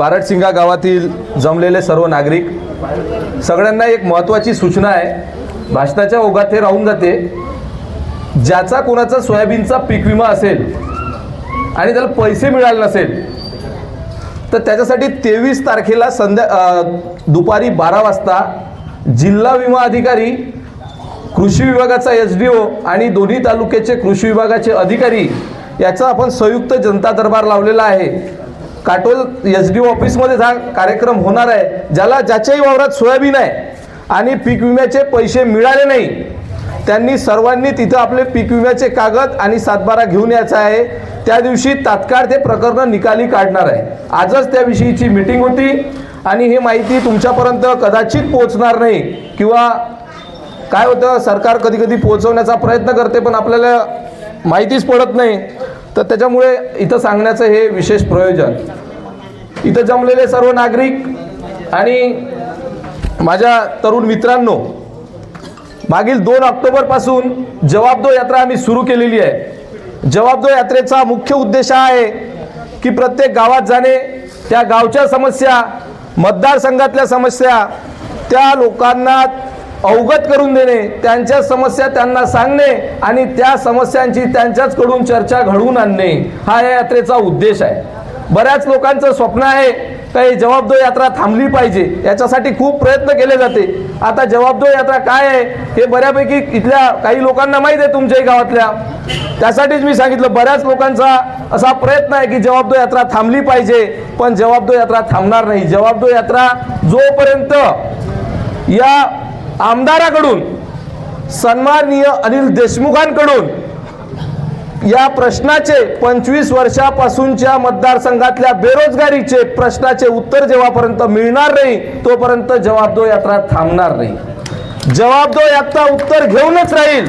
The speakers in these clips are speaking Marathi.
पारटसिंगा गावातील जमलेले सर्व नागरिक सगळ्यांना एक महत्त्वाची सूचना आहे. भाषणाच्या ओघात हे राहून जाते. ज्याचा कोणाचा सोयाबीनचा पीक विमा असेल आणि त्याला पैसे मिळाले नसेल तर त्याच्यासाठी तेवीस तारखेला संध्या दुपारी बारा वाजता जिल्हा विमा अधिकारी कृषी विभागाचा एस डी ओ आणि दोन्ही तालुक्याचे कृषी विभागाचे अधिकारी याचा आपण संयुक्त जनता दरबार लावलेला आहे. काटोल एस डी ऑफिसमध्ये हा कार्यक्रम होणार आहे ज्याला ज्याच्याही वावरात सोयाबीन आहे आणि पीक विम्याचे पैसे मिळाले नाही त्यांनी सर्वांनी तिथं आपले पीक विम्याचे कागद आणि सातबारा घेऊन यायचा आहे. त्या दिवशी तात्काळ ते प्रकरण निकाली काढणार आहे. आजच त्याविषयीची मीटिंग होती आणि ही माहिती तुमच्यापर्यंत कदाचित पोहोचणार नाही किंवा काय होतं सरकार कधी कधी पोहोचवण्याचा प्रयत्न करते पण आपल्याला माहितीच पडत नाही. तर त्याच्यामुळे इथं सांगण्याचं हे विशेष प्रयोजन. इथं जमलेले सर्व नागरिक आणि माझ्या तरुण मित्रांनो मागील दोन ऑक्टोबरपासून जवाबदो यात्रा आम्ही सुरू केलेली आहे. जवाबदो यात्रेचा मुख्य उद्देश हा आहे की प्रत्येक गावात जाणे त्या गावच्या समस्या मतदारसंघातल्या समस्या त्या लोकांना अवगत करून देणे त्यांच्या समस्या त्यांना सांगणे आणि त्या समस्यांची त्यांच्याचकडून चर्चा घडवून आणणे हा या यात्रेचा उद्देश आहे. बऱ्याच लोकांचं स्वप्न आहे काही जवाबदो यात्रा थांबली पाहिजे याच्यासाठी खूप प्रयत्न केले जाते. आता जवाबदो यात्रा काय आहे हे बऱ्यापैकी इथल्या काही लोकांना माहीत आहे तुमच्याही गावातल्या. त्यासाठीच मी सांगितलं बऱ्याच लोकांचा असा प्रयत्न आहे की जवाबदो यात्रा थांबली पाहिजे पण जवाबदो यात्रा थांबणार नाही. जवाबदो यात्रा जोपर्यंत या आमदाराकडून सन्माननीय अनिल देशमुखांकडून या प्रश्नाचे पंचवीस वर्षापासूनच्या मतदारसंघातल्या बेरोजगारीचे प्रश्नाचे उत्तर जेव्हापर्यंत मिळणार नाही तोपर्यंत जवाबदो यात्रा थांबणार नाही. जवाबदो यात्रा उत्तर घेऊनच राहील.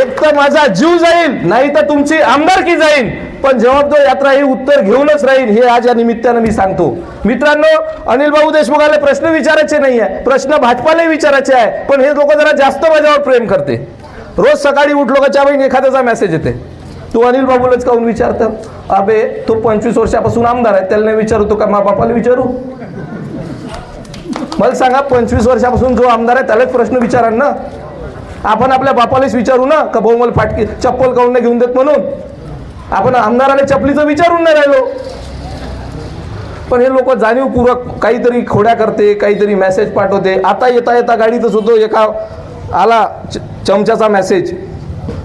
एक तर माझा जीव जाईल नाही तर तुमची आमदारकी जाईल. पण जवाबदो यात्रा ही उत्तर घेऊनच राहील हे आज या निमित्तानं मी सांगतो. मित्रांनो अनिल भाऊ देशमुखाला प्रश्न विचारायचे नाही आहे. प्रश्न भाजपालाही विचारायचे आहे. पण हे लोक जरा जास्त माझ्यावर प्रेम करते. रोज सकाळी उठलो का च्या बहीण एखाद्याचा मेसेज येते. तू अनिल बाबूलाच काऊन विचारतं? अबे तो पंचवीस वर्षापासून आमदार आहे. त्याला नाही विचारू तो का? मा बापाला विचारू? मला सांगा पंचवीस वर्षापासून जो आमदार आहे त्यालाच प्रश्न विचारा ना? आपण आपल्या बापालाच विचारू ना? का भाऊ मला फाटकी चप्पल काऊन नाही घेऊन देत म्हणून? आपण आमदाराला चपलीचं विचारून नाही राहिलो. पण हे लोक जाणीवपूर्वक काहीतरी खोड्या करते काहीतरी मेसेज पाठवते. आता येता येता गाडीतच होतो एका आला चमच्याचा मेसेज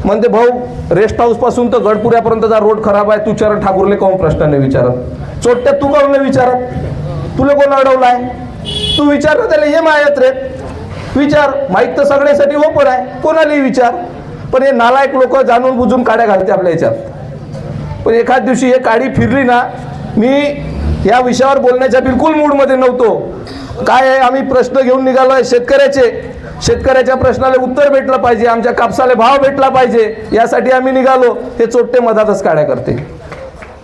म्हणते भाऊ रेस्ट हाऊसपासून तर गडपुऱ्यापर्यंतचा रोड खराब आहे. तू चरण ठाकूरले काहून प्रश्न नाही विचारत? चोट्यात तू कोण नाही विचारत? तुला कोण अडवलाय? तू विचार ना त्याला ये रे. विचार. माहीत तर सगळ्यासाठी ओपन आहे. कोणालाही विचार. पण हे नालायक लोक जाणून बुजून काड्या घालते आपल्या याच्यात. पण एखाद दिवशी हे काडी फिरली ना मी या विषयावर बोलण्याच्या बिलकुल मूडमध्ये नव्हतो. काय आहे आम्ही प्रश्न घेऊन निघालो आहे शेतकऱ्याचे. शेतकऱ्याच्या प्रश्नाला उत्तर भेटलं पाहिजे आमच्या कापसाला भाव भेटला पाहिजे यासाठी आम्ही निघालो. ते चोट्टे मधातच काड्या करते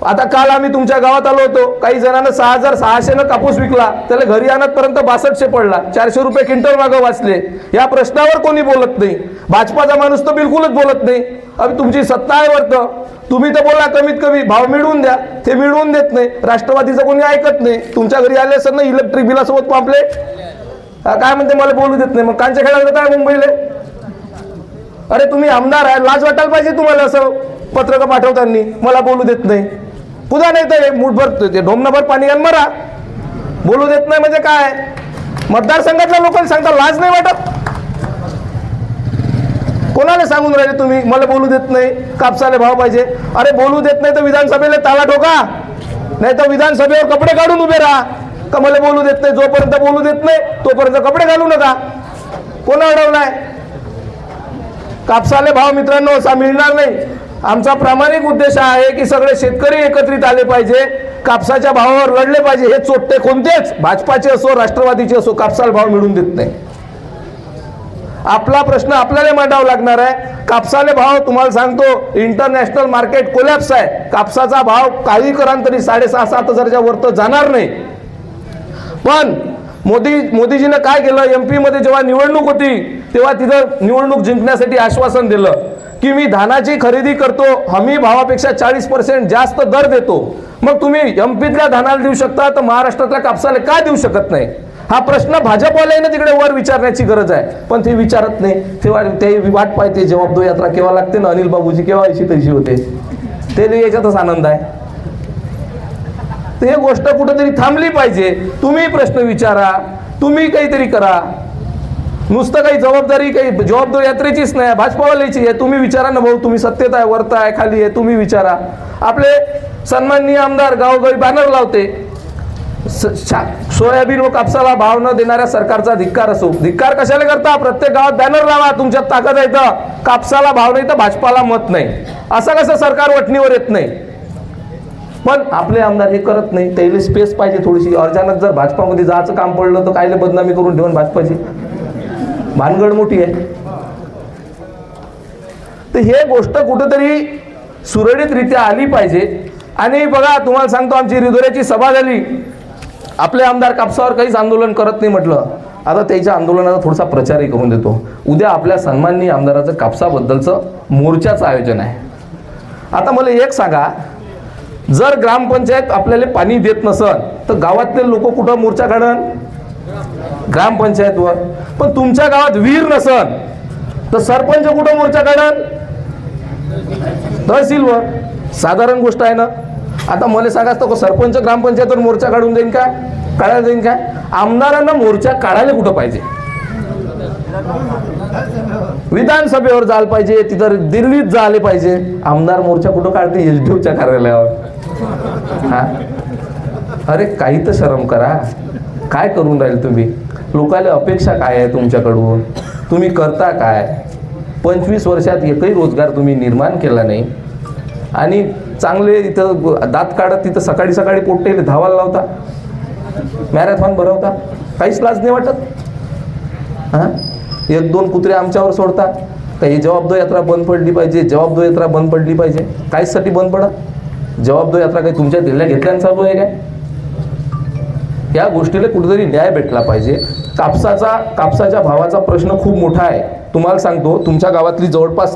आता काल आम्ही तुमच्या गावात आलो होतो. काही जणांना सहा हजार सहाशेनं कापूस विकला. त्याला घरी आणतपर्यंत बासष्टशे पडला. चारशे रुपये क्विंटल मागं वाचले. या प्रश्नावर कोणी बोलत नाही. भाजपाचा माणूस तर बिलकुलच बोलत नाही. अभि तुमची सत्ता आहे वरतं. तुम्ही तर बोला कमीत कमी. भाव मिळवून द्या. ते मिळवून देत नाही. राष्ट्रवादीचं कोणी ऐकत नाही. तुमच्या घरी आले असं ना इलेक्ट्रिक बिलासोबत पापले. काय म्हणते? मला बोलू देत नाही. मग कांच्या खेळायला काय मुंबईला? अरे तुम्ही आमदार आहे. लाज वाटायला पाहिजे तुम्हाला असं पत्रकं पाठवताना. मला बोलू देत नाही. कुदा नाही तर मुठभर ते ढोमनाभर पाणी घाल मरा. बोलू देत नाही म्हणजे काय? मतदारसंघातल्या लोकांनी सांगता लाज नाही वाटत? कोणाला सांगून राहिले तुम्ही? मला बोलू देत नाही. कापसाला भाव पाहिजे. अरे बोलू देत नाही तर विधानसभेला ताला ठोका. नाही तर विधानसभेवर कपडे काढून उभे राहा. का मला बोलू देत नाही? जोपर्यंत बोलू देत नाही तोपर्यंत कपडे घालू नका. कोणा अडवलाय? कापसाले भाव मित्रांनो असा मिळणार नाही. आमचा प्रामाणिक उद्देश आहे की सगळे शेतकरी एकत्रित आले पाहिजे कापसाच्या भावावर लढले पाहिजे हे चोट्टे कोणतेच भाजपाचे असो राष्ट्रवादीचे असो कापसाला भाव मिळून देत नाही. आपला प्रश्न आपल्याला मांडावा लागणार आहे. कापसाले भाव तुम्हाला सांगतो इंटरनॅशनल मार्केट कोलॅप्स आहे. कापसाचा भाव काही करान तरी साडेसहा सात हजारच्या वर तर जाणार नाही. पण मोदी मोदीजीनं काय केलं? एममध्ये जेव्हा निवडणूक होती तेव्हा तिथं निवडणूक जिंकण्यासाठी आश्वासन दिलं. की मी धानाची खरेदी करतो हमी भावापेक्षा चाळीस पर्सेंट जास्त दर देतो. मग तुम्ही एमपीतल्या धानाला देऊ शकता तर महाराष्ट्रातल्या कापसाला का देऊ शकत नाही? हा प्रश्न भाजपवाल्याने तिकडे वर विचारण्याची गरज आहे. पण ते विचारत नाही. तेव्हा ते वाट पाहते जवाबदो यात्रा केव्हा लागते ना? अनिल बाबूजी केव्हा अशी तशी होते? ते याच्यातच आनंद आहे. ते हे गोष्ट कुठेतरी थांबली पाहिजे. तुम्ही प्रश्न विचारा. तुम्ही काहीतरी करा. नुसतं काही जबाबदारी काही जबाबदारी यात्रेचीच नाही. भाजपावाल्याची आहे. तुम्ही विचारा ना भाऊ तुम्ही सत्तेत आहे वरता आहे खाली आहे तुम्ही विचारा. आपले सन्माननीय आमदार गावोगावी बॅनर लावते. सोयाबीन व कापसाला भाव न देणाऱ्या सरकारचा धिक्कार असो. धिक्कार कशाला करता? प्रत्येक गावात बॅनर लावा. तुमच्यात ताकद आहे तर. कापसाला भाव नाही तर भाजपाला मत नाही. असं कसं सरकार वटणीवर येत नाही? पण आपले आमदार हे करत नाही. त्याला स्पेस पाहिजे थोडीशी. अचानक जर भाजपामध्ये जायचं काम पडलं तर कायले बदनामी करून ठेवून भाजपाची? भानगड मोठी आहे. तर हे गोष्ट कुठंतरी सुरळीतरित्या आली पाहिजे. आणि बघा तुम्हाला सांगतो आमची रिधोऱ्याची सभा झाली. आपले आमदार कापसावर काहीच आंदोलन करत नाही म्हटलं. आता त्याच्या आंदोलनाचा थोडासा प्रचारही करून देतो. उद्या आपल्या सन्माननीय आमदाराचं कापसाबद्दलचं मोर्चाचं आयोजन आहे. आता मला एक सांगा जर ग्रामपंचायत आपल्याला पाणी देत नसन तर गावातले लोक कुठं मोर्चा काढन? ग्रामपंचायतवर. पण तुमच्या गावात विहीर नसन तर सरपंच कुठं मोर्चा काढन तहसीलवर. साधारण गोष्ट आहे ना. आता मला सांगा तो सरपंच ग्रामपंचायतवर मोर्चा काढून देईन का काढायला देईन काय? आमदारांना मोर्चा काढायला कुठं पाहिजे? विधानसभेवर जायला पाहिजे तिथं दिल्लीत जायला पाहिजे. आमदार मोर्चा कुठं काढते एस डी कार्यालयावर. हा? अरे काही तर शरम करा. काय करून राहील तुम्ही? लोकांना अपेक्षा काय आहे तुमच्याकडून? तुम्ही करता काय? पंचवीस वर्षात एकही रोजगार तुम्ही निर्माण केला नाही. आणि चांगले इथं दात काढत तिथं सकाळी सकाळी पोट्टे धावायला लावता. मॅरेथॉन भरवता. काहीच लाज नाही वाटत. हां? एक दोन कुत्रे आमच्यावर सोडता. तर ही जबाबदो यात्रा बंद पडली पाहिजे. जबाबदारी यात्रा बंद पडली पाहिजे. काहीचसाठी बंद पडा. जबाबदारी यात्रा काही तुमच्या दिल्ल्या घेतल्यानं चालू आहे काय? या गोष्टीला कुठेतरी न्याय भेटला पाहिजे. कापसाचा कापसाच्या भावाचा प्रश्न खूप मोठा आहे. तुम्हाला सांगतो तुमच्या गावातली जवळपास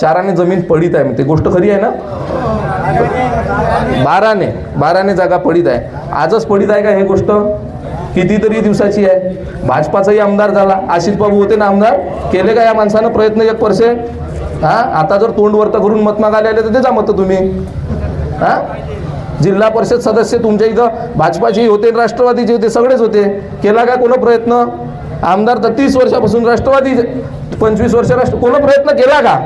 चाराने जमीन पडीत आहे. ते गोष्ट खरी आहे ना? बाराने बाराने जागा पडीत आहे. आजच पडीत आहे का हे गोष्ट? कितीतरी दिवसाची आहे. भाजपाचाही आमदार झाला. आशिष बाबू होते ना आमदार? केले का या माणसानं प्रयत्न एक पर्सेंट हा? आता जर तोंड वर्त करून मत मागायला आले तर ते जा मत तुम्ही. हा? जिल्हा परिषद सदस्य तुमच्या इथं भाजपाचे होते राष्ट्रवादीचे होते सगळेच होते. केला का कोण प्रयत्न? आमदार तर तीस वर्षापासून राष्ट्रवादी पंचवीस वर्ष राष्ट्र कोणा प्रयत्न केला का?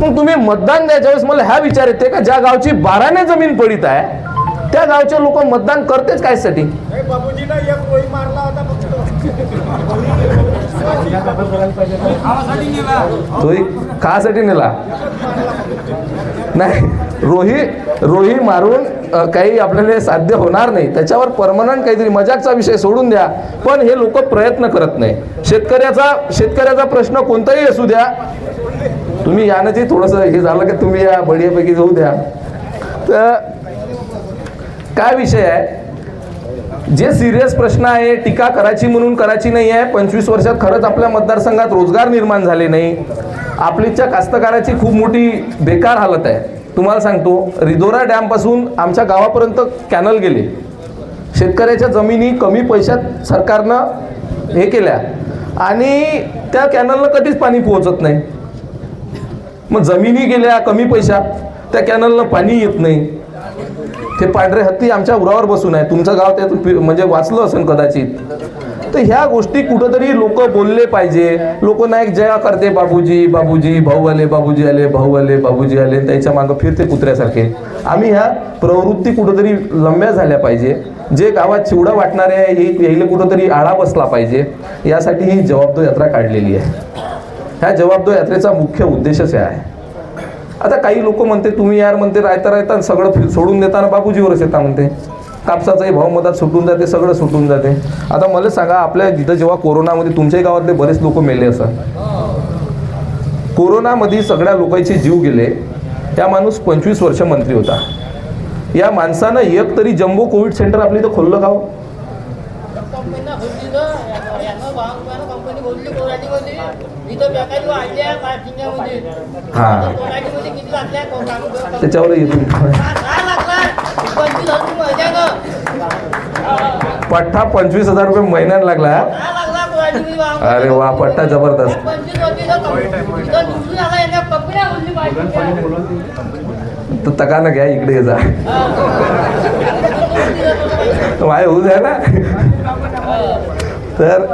मग तुम्ही मतदान द्यायच्या वेळेस मला ह्या विचार येते का? ज्या गावची बाराने जमीन पडीत आहे त्या गावचे लोक मतदान करतेच कायसाठी साठी? तोही कासाठी नेला? नाही रोही रोही मारून काही आपल्याला साध्य होणार नाही. त्याच्यावर परमनंट काहीतरी मजाकचा विषय सोडून द्या. पण हे लोक प्रयत्न करत नाही. शेतकऱ्याचा शेतकऱ्याचा प्रश्न कोणताही असू द्या. तुम्ही यानं जे थोडंसं हे झालं की तुम्ही या बढियापैकी जाऊ द्या. तर काय विषय आहे? जे सिरियस प्रश्न आहे टीका करायची म्हणून करायची नाही आहे. पंचवीस वर्षात खरंच आपल्या मतदारसंघात रोजगार निर्माण झाले नाही. आपलीच्या कास्तकाराची खूप मोठी बेकार हालत आहे. तुम्हाला सांगतो रिदोरा डॅमपासून आमच्या गावापर्यंत कॅनल गेले. शेतकऱ्याच्या जमिनी कमी पैशात सरकारनं हे केल्या. आणि त्या कॅनलला कधीच पाणी पोहोचत नाही. मग जमिनी गेल्या कमी पैशात त्या कॅनलनं पाणी येत नाही. ते पांढरे हत्ती आमच्या उरावर बसून आहे तुमचं गाव त्यात म्हणजे वाचलं असेल कदाचित. तर ह्या गोष्टी कुठंतरी लोक बोलले पाहिजे. लोक एक जया करते बाबूजी बाबूजी भाऊ आले बाबूजी आले भाऊ आले बाबूजी आले त्याच्या मागं फिरते कुत्र्यासारखे. आम्ही ह्या प्रवृत्ती कुठंतरी लंब्या झाल्या पाहिजे. जे गावात चिवडा वाटणारे आहे यायला कुठंतरी आळा बसला पाहिजे. यासाठी ही जबाबदार यात्रा काढलेली आहे. ह्या जबाबदार यात्रेचा मुख्य उद्देशच आहे. आता काही लोक म्हणते तुम्ही यार म्हणते रायता रायता सगळं सोडून देताना बाबूजीवरच येता म्हणते. कापसाचाही भाव मधात सुटून जाते सगळं सुटून जाते. आता मला सांगा आपल्या जिथं जेव्हा कोरोनामध्ये तुमच्याही गावातले बरेच लोक मेले असं. कोरोनामध्ये सगळ्या लोकांचे जीव गेले. त्या माणूस पंचवीस वर्ष मंत्री होता. या माणसानं एक तरी जम्बो कोविड सेंटर आपल्या इथं खोललं का हो? हा. त्याच्यावर येतो. पठ्ठा पंचवीस हजार रुपये महिन्यात लागला? अरे वा पट्टा जबरदस्त. पंचवीस वर्षी इथं कम- इथं निवडून आला यांना कंपन्या बोलली पाहिजे तर तकानं घ्या इकडे ये जा. माय होऊ द्या ना. तर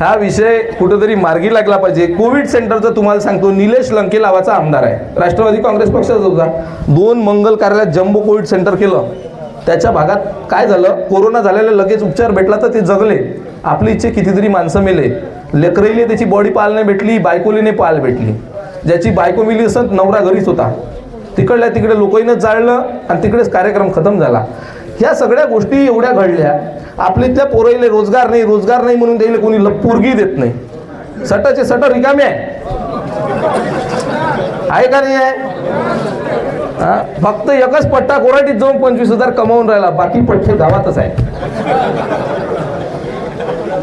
हा विषय कुठेतरी मार्गी लागला पाहिजे. कोविड सेंटरचं तुम्हाला सांगतो निलेश लंके नावाचा आमदार आहे. राष्ट्रवादी काँग्रेस पक्षाचा होता. दोन मंगल कार्यालयात जम्बो कोविड सेंटर केलं. त्याच्या भागात काय झालं? कोरोना झालेले लगेच उपचार भेटला तर ते जगले. आपली इच्छे कितीतरी माणसं मेले. लेकरेली त्याची बॉडी पाहायला नाही भेटली बायकोलीने पाहायला भेटली. ज्याची बायको मिली असत नवरा घरीच होता. तिकडल्या तिकडे लोकांनीच जाळलं आणि तिकडेच कार्यक्रम खतम झाला. ह्या सगळ्या गोष्टी एवढ्या घडल्या. आपल्या इथल्या पोराईले रोजगार नाही रोजगार नाही म्हणून त्याला कोणी पोरगी देत नाही. सटाचे सट रिकामे आहे. आहे का नाही आहे? हा? फक्त एकच पट्टा कोराटीत जाऊन पंचवीस हजार कमावून राहिला बाकी पट्टे गावातच आहे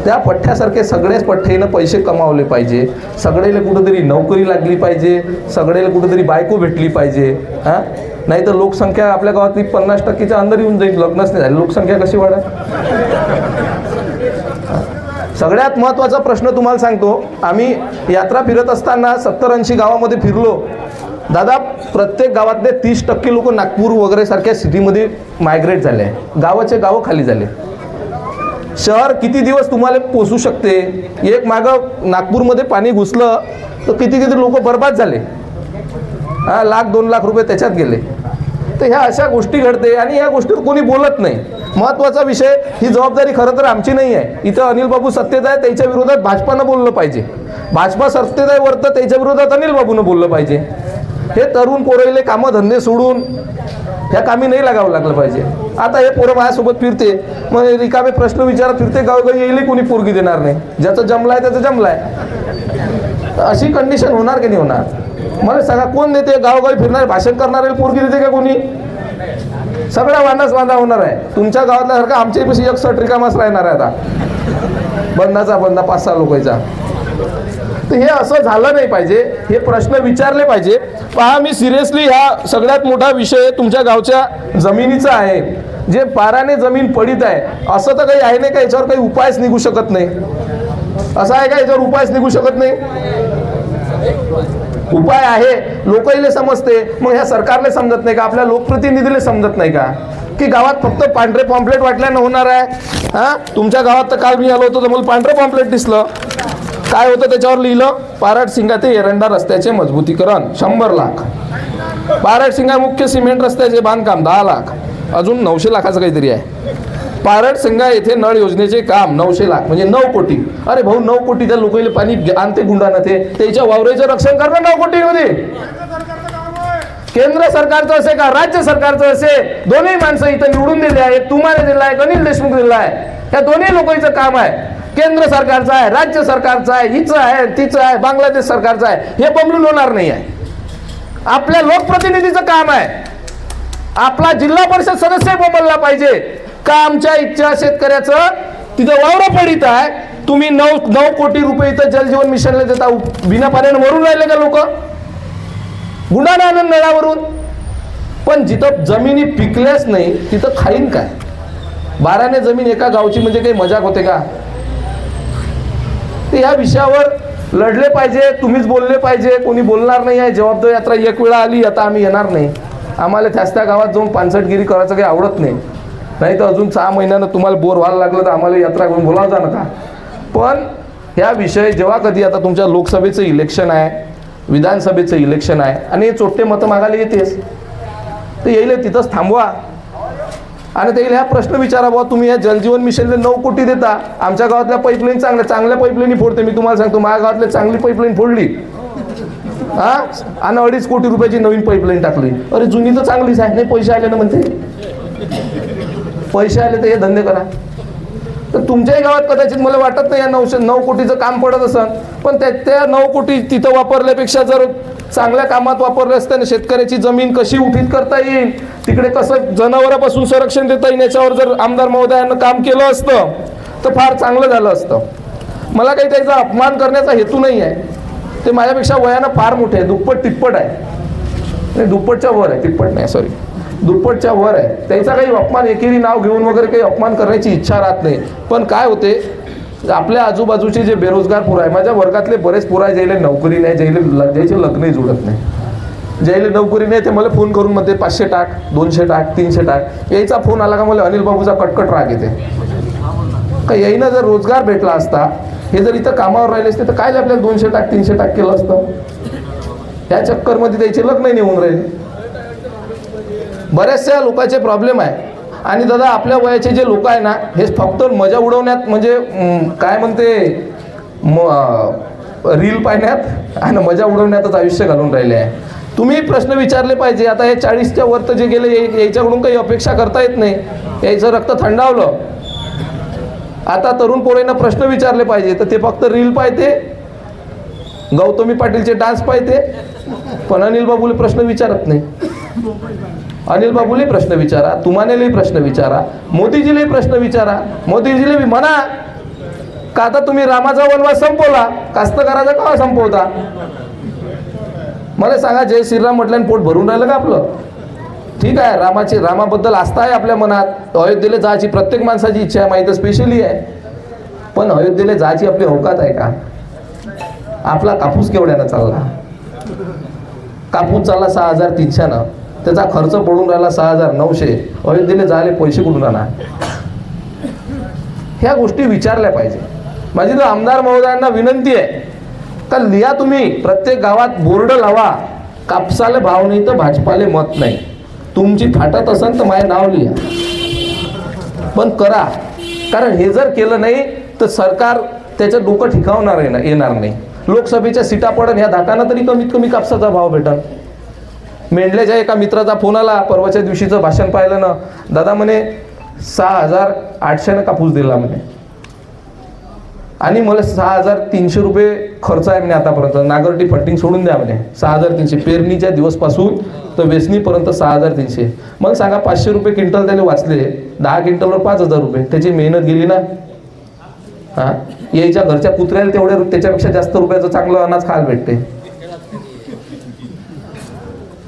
त्या पठ्ठ्यासारखे सगळेच पठ्ठेनं पैसे कमावले पाहिजे. सगळेला कुठंतरी नोकरी लागली पाहिजे. सगळेला कुठंतरी बायको भेटली पाहिजे. हा? नाही तर लोकसंख्या आपल्या गावातली पन्नास टक्केच्या अंदर येऊन जाईल. लग्नच नाही झाले. लोकसंख्या कशी वाढत सगळ्यात महत्त्वाचा प्रश्न तुम्हाला सांगतो. आम्ही यात्रा फिरत असताना सत्तर ऐंशी गावामध्ये फिरलो. दादा प्रत्येक गावातले तीस टक्के लोक नागपूर वगैरे सारख्या सिटीमध्ये मायग्रेट झाले. गावाचे गावं खाली झाले. शहर किती दिवस तुम्हाला पोसू शकते? एक मागं नागपूरमध्ये पाणी घुसलं तर किती किती लोक बर्बाद झाले? हा लाख दोन लाख रुपये त्याच्यात गेले. तर ह्या अशा गोष्टी घडते आणि ह्या गोष्टीवर कोणी बोलत नाही. महत्त्वाचा विषय ही जबाबदारी खरं तर आमची नाही आहे. इथं अनिल बाबू सत्तेत आहे त्याच्या विरोधात भाजपानं बोललं पाहिजे. भाजपा सत्तेत आहे वरतं त्याच्या विरोधात अनिल बाबूनं बोललं पाहिजे. हे तरुण पोरहिले कामं धंदे सोडून ह्या कामी नाही लागावं लागलं पाहिजे. आता हे पोरं माझ्यासोबत फिरते. मग रिकामे प्रश्न विचारत फिरते गावोगावी येईल कोणी पोरगी देणार नाही. ज्याचं जमलाय त्याचं जमलाय अशी कंडिशन होणार की नाही होणार? मला सांगा कोण देते? गावगावी फिरणार भाषण करणारे पोरगी देते का कोणी? सगळा वांडाच वांदा होणार आहे. तुमच्या गावातल्या सारखा आमच्या एक सट रिकामाच राहणार आहे आता. बंदाचा बंदा पाच सहा लोकांचा. तर हे असं झालं नाही पाहिजे. हे प्रश्न विचारले पाहिजे. पहा मी सिरियसली हा सगळ्यात मोठा विषय तुमच्या गावच्या जमिनीचा आहे. जे पाराने जमीन पडित आहे. असं तर काही आहे नाही का? याच्यावर काही उपायच निघू शकत नाही. असं आहे का? याच्यावर उपायच निघू शकत नाही? उपाय आहे. लोकहिले समजते. मग ह्या सरकारला समजत नाही का? आपल्या लोकप्रतिनिधीला समजत नाही का? की गावात फक्त पांढरे पॉम्पलेट वाटल्यानं होणार आहे. हा? तुमच्या गावात तर काल मी आलो होतो तर मला पांढरं पॉम्पलेट दिसलं. काय होतं त्याच्यावर लिहिलं? पारट सिंगा ते एरंडा रस्त्याचे मजबूतीकरण शंभर लाख. पारट सिंगा मुख्य सिमेंट रस्त्याचे बांधकाम दहा लाख. अजून नऊशे लाखाचं काहीतरी आहे. पारड सिंगा येथे नळ योजनेचे काम नऊशे लाख. म्हणजे नऊ कोटी. अरे भाऊ नऊ कोटी त्या लोकांना पाणी आणते गुंडाना ते. त्याच्या वावरेचं रक्षण करणं नऊ कोटीमध्ये. केंद्र सरकारचं असे का? राज्य सरकारचं असे? दोन्ही माणसं इथं निवडून दिले आहेत. तुम्हाला दिला आहे अनिल देशमुख दिला आहे. या दोन्ही लोकांचं काम आहे. केंद्र सरकारचं आहे राज्य सरकारचं आहे हिचं आहे तिचं आहे बांगलादेश सरकारचं आहे हे बमलून होणार नाही आहे. आपल्या लोकप्रतिनिधीचं काम आहे. आपला जिल्हा परिषद सदस्य बमलला पाहिजे. का आमच्या इच्छा शेतकऱ्याचं तिथं वावर पडित आहे? तुम्ही नऊ नऊ कोटी रुपये इथं जलजीवन मिशनला देता बिना पाण्यानं मरून राहिले का लोक? गुन्हा आनंद नळावरून पण जिथं जमिनी पिकल्याच नाही तिथं खाईन काय? बाराने जमीन एका गावची म्हणजे काही मजाक होते का? ते या विषयावर लढले पाहिजे तुम्हीच बोलले पाहिजे कोणी बोलणार नाही आहे जबाबदारी यात्रा एक वेळा आली आता आम्ही येणार नाही. आम्हाला त्याच त्या गावात जाऊन पानसटगिरी करायचं काही आवडत नाही. नाही तर अजून सहा महिन्यानं तुम्हाला बोर व्हायला लागलं तर आम्हाला यात्रा करून बोलावं जा नका पण ह्या विषय जेव्हा कधी आता तुमच्या लोकसभेचं इलेक्शन आहे विधानसभेचं इलेक्शन आहे आणि हे चोट्टे मतं मागायला येतेच तर येईल तिथंच थांबवा. आणि त्याला ह्या प्रश्न विचारा बुवा तुम्ही या जलजीवन मिशनला नऊ कोटी देता. आमच्या गावातल्या पाईपलाईन चांगल्या चांगल्या पाईपलाईनी फोडते मी तुम्हाला सांगतो माझ्या गावातल्या चांगली पाईपलाईन फोडली. हा? आणि अडीच कोटी रुपयाची नवीन पाईपलाईन टाकली. अरे जुनी तर चांगलीच आहे नाही पैसे आले ना म्हणते. पैसे आले तर हे धंदे करा. तर तुमच्याही गावात कदाचित मला वाटत नाही या नऊशे नऊ कोटीचं काम पडत असेल पण त्या त्या नऊ कोटी तिथं वापरल्यापेक्षा जर चांगल्या कामात वापरले असताना शेतकऱ्याची जमीन कशी उठीत करता येईल तिकडे कसं जनावरांपासून संरक्षण देता येईल याच्यावर जर आमदार महोदयानं काम केलं असतं तर फार चांगलं झालं असतं. मला काही त्याचा अपमान करण्याचा हेतू नाही आहे. ते माझ्यापेक्षा वयानं फार मोठे आहे दुप्पट तिप्पट आहे. नाही दुप्पटच्या वर आहे तिप्पट नाही सॉरी दुप्पटच्या वर आहे. त्याचा काही अपमान एकेरी नाव घेऊन वगैरे काही अपमान करण्याची इच्छा राहत नाही. पण काय होते आपल्या आजूबाजूचे जे बेरोजगार पोरं आहे माझ्या वर्गातले बरेच पुराय आहे ज्याला नोकरी नाही ज्याला ज्याचे लग्नही जुळत नाही. ज्याला नोकरी नाही ते मला फोन करून म्हणते पाचशे टाक दोनशे टाक तीनशे टाक. यायचा फोन आला का मला अनिल बाबूचा कटकट राग येते. का याईनं जर रोजगार भेटला असता हे जर इथं कामावर राहिले असते तर काय आपल्याला दोनशे टाक तीनशे टाक केलं असतं? या चक्करमध्ये त्याचे लग्न नाही होऊन राहिले. बऱ्याचशा लोकांचे प्रॉब्लेम आहे. आणि दादा आपल्या वयाचे जे लोक आहे ना हे फक्त मजा उडवण्यात म्हणजे काय म्हणते रील पाहण्यात आणि मजा उडवण्यातच आयुष्य घालून राहिले आहे. तुम्ही प्रश्न विचारले पाहिजे. आता हे चाळीसच्या वरत जे गेले याच्याकडून काही अपेक्षा करता येत नाही. यायचं रक्त थंडावलं. आता तरुण पोरेनं प्रश्न विचारले पाहिजे. तर ते फक्त रील पाहते. गौतमी पाटीलचे डान्स पाहते. पण अनिल बाबूले प्रश्न विचारत नाही. अनिल बाबूले प्रश्न विचारा तुम्हानेले प्रश्न विचारा मोदीजीले प्रश्न विचारा. मोदीजीले बी म्हणा का आता तुम्ही रामाचा वनवास संपवला? कास्तकाराचा का संपवता? मला सांगा जय श्रीराम म्हटल्याने पोट भरून राहिलं का आपलं? ठीक आहे रामाची रामाबद्दल आस्था आहे आपल्या मनात. अयोध्येला जायची प्रत्येक माणसाची इच्छा आहे माहिती स्पेशली आहे. पण अयोध्येला जायची आपली अवकात आहे का? आपला कापूस केवढ्यानं चालला? कापूस चालला सहा हजार तीनशेनं. त्याचा खर्च पडून राहिला सहा हजार नऊशे. अयोध्येने झाले पैसे कुठून राहणार? ह्या गोष्टी विचारल्या पाहिजे. माझी तर आमदार महोदयांना विनंती आहे. का लिहा तुम्ही प्रत्येक गावात बोर्ड लावा. कापसाले भाव नाही तर भाजपाले मत नाही. तुमची फाटत असेल तर माझे नाव लिहा पण करा. कारण हे जर केलं नाही तर सरकार त्याचं डोकं ठिकावणार आहे ना येणार नाही. लोकसभेच्या सीटा पडन ह्या धाकानं तरी कमीत कमी कापसाचा भाव भेटन. मेंढल्याच्या एका मित्राचा फोन आला परवाच्या दिवशीचं भाषण पाहिलं ना. दादा म्हणे सहा हजार आठशेनं कापूस दिला म्हणे. आणि मला सहा हजार तीनशे रुपये खर्च आहे म्हणे आतापर्यंत. नागरटी फंटिंग सोडून द्या म्हणे. सहा हजार तीनशे. पेरणीच्या दिवसपासून तर वेचणीपर्यंत सहा हजार तीनशे. मग सांगा पाचशे रुपये क्विंटल त्याने वाचले. दहा क्विंटलवर पाच हजार रुपये. त्याची मेहनत गेली ना? हा? यायच्या घरच्या कुत्र्याला तेवढे त्याच्यापेक्षा जास्त रुपयाचं चांगलं अनाज खायला भेटते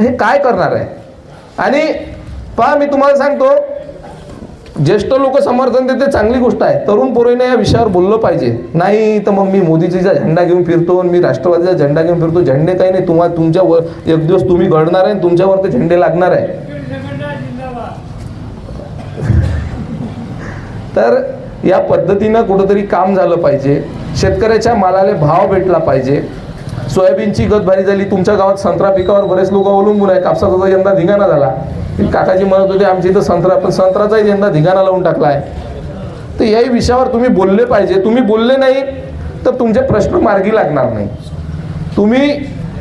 हे काय करणार आहे? आणि पहा मी तुम्हाला सांगतो ज्येष्ठ लोक समर्थन देते चांगली गोष्ट आहे. तरुण पोरीने या विषयावर बोललं पाहिजे. नाही तर मग मी मोदीजीचा झेंडा घेऊन फिरतो आणि मी राष्ट्रवादीचा झेंडा घेऊन फिरतो. झेंडे काही नाही तुम्हाला तुमच्यावर एक दिवस तुम्ही घडणार आहे आणि तुमच्यावर ते झेंडे लागणार आहे. तर या पद्धतीनं कुठंतरी काम झालं पाहिजे. शेतकऱ्याच्या मालाला भाव भेटला पाहिजे. सोयाबीनची गत भारी झाली. तुमच्या गावात संत्रा पिकावर बरेच लोक अवलंबून आहे कापसाचा यंदा धिंगाणा झाला. काकाजी म्हणत होते आमच्या इथं संत्रा पण संत्राचाही यंदा धिंगाणा लावून टाकला आहे तर याही विषयावर तुम्ही बोलले पाहिजे. तुम्ही बोलले नाही तर तुमचे प्रश्न मार्गी लागणार नाही. तुम्ही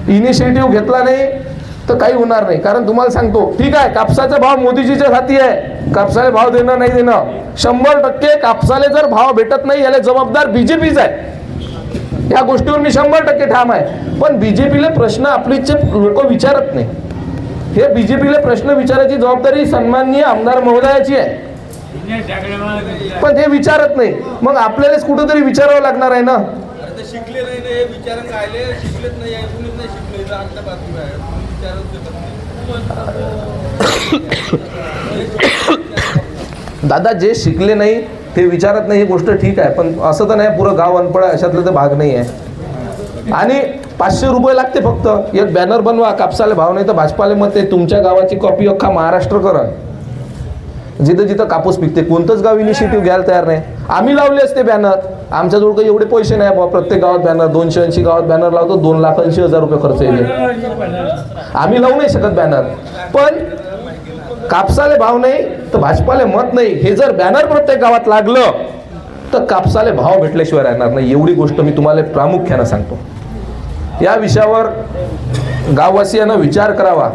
इनिशिएटिव्ह घेतला नाही तर काही होणार नाही. कारण तुम्हाला सांगतो ठीक आहे कापसाचा भाव मोदीजीच्या हाती आहे. कापसाला भाव देणं नाही देणं. शंभर टक्के कापसाला जर भाव भेटत नाही याला जबाबदार बीजेपीच आहे. या गोष्टीवर मी शंभर टक्के ठाम आहे. पण बीजेपीला प्रश्न आपलीचे लोक विचारत नाही. हे बीजेपीला प्रश्न विचारायची जबाबदारी सन्माननीय आमदार महोदयाची आहे. पण ते विचारत नाही. मग आपल्यालाच कुठंतरी विचारावं लागणार आहे ना? शिकले नाही. दादा जे शिकले नाही ते विचारत नाही ही गोष्ट ठीक आहे पण असं तर नाही पुरं गाव अनपड आहे अशातलं तर भाग नाही आहे. आणि पाचशे रुपये लागते फक्त. एक बॅनर बनवा कापसाला भाव नाही तर भाजपाला मत ते तुमच्या गावाची कॉपी अख्खा महाराष्ट्र करा. जिथं जिथं कापूस पिकते कोणतंच गाव इनिशिएटिव्ह घ्यायला तयार नाही. आम्ही लावले असते बॅनर आमच्याजवळ काही एवढे पैसे नाही बुवा. प्रत्येक गावात बॅनर दोनशे ऐंशी गावात बॅनर लावतो दोन लाख ऐंशी हजार रुपये खर्च येईल. आम्ही लावू नाही शकत बॅनर पण कापसाले भाव नाही तर भाजपाले मत नाही. हे जर बॅनर प्रत्येक गावात लागलं तर कापसाले भाव भेटल्याशिवाय राहणार नाही. एवढी गोष्ट मी तुम्हाला प्रामुख्यानं सांगतो. या विषयावर गाववासियांना विचार करावा.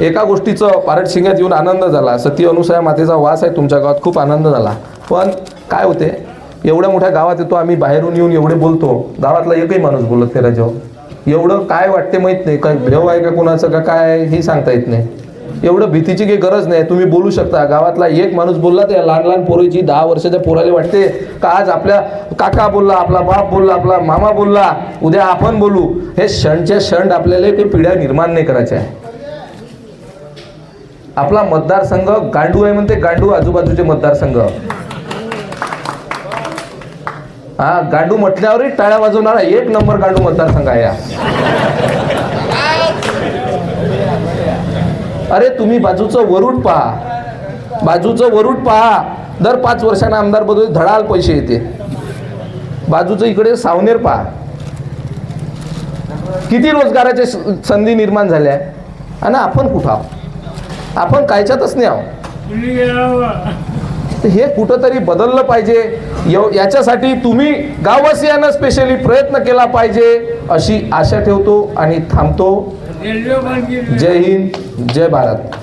एका गोष्टीचं पारट शिंग्यात येऊन आनंद झाला. सती अनुसया मातेचा वास आहे तुमच्या गावात खूप आनंद झाला. पण काय होते? एवढ्या मोठ्या गावात येतो आम्ही बाहेरून येऊन एवढे बोलतो. गावातला एकही माणूस बोलत नाही राजाव एवढं काय वाटते माहीत नाही. काय भेव आहे का कुणाचं का काय हे सांगता येत नाही. एवढं भीतीची काही गरज नाही. तुम्ही बोलू शकता. गावातला एक माणूस बोलला त्या लहान लहान पोरीची दहा वर्षाच्या पोराला वाटते का आज आपल्या काका बोलला आपला बाप बोलला आपला मामा बोलला उद्या आपण बोलू. हे क्षणच्या क्षण आपल्याला काही पिढ्या निर्माण नाही करायच्या. आहे आपला मतदारसंघ गांडू आहे म्हणते गांडू आजूबाजूचे मतदारसंघ. हा गांडू म्हटल्यावरही टाळ्या वाजवणारा एक नंबर गांडू मतदारसंघ आहे हा. अरे तुम्ही बाजूचं वरूट पहा. बाजूचं वरूट पहा. दर पाच वर्षांना आमदार बदल धडाल पैसे येते. बाजूचं इकडे सावनेर पहा. किती रोजगाराच्या स- संधी निर्माण झाल्या? आणि आपण कुठं आहोत? आपण कायच्यातच नाही आहोत. हे कुठंतरी बदललं पाहिजे. याच्यासाठी तुम्ही गाववासियांना स्पेशली प्रयत्न केला पाहिजे अशी आशा ठेवतो आणि थांबतो. जय हिंद जय भारत।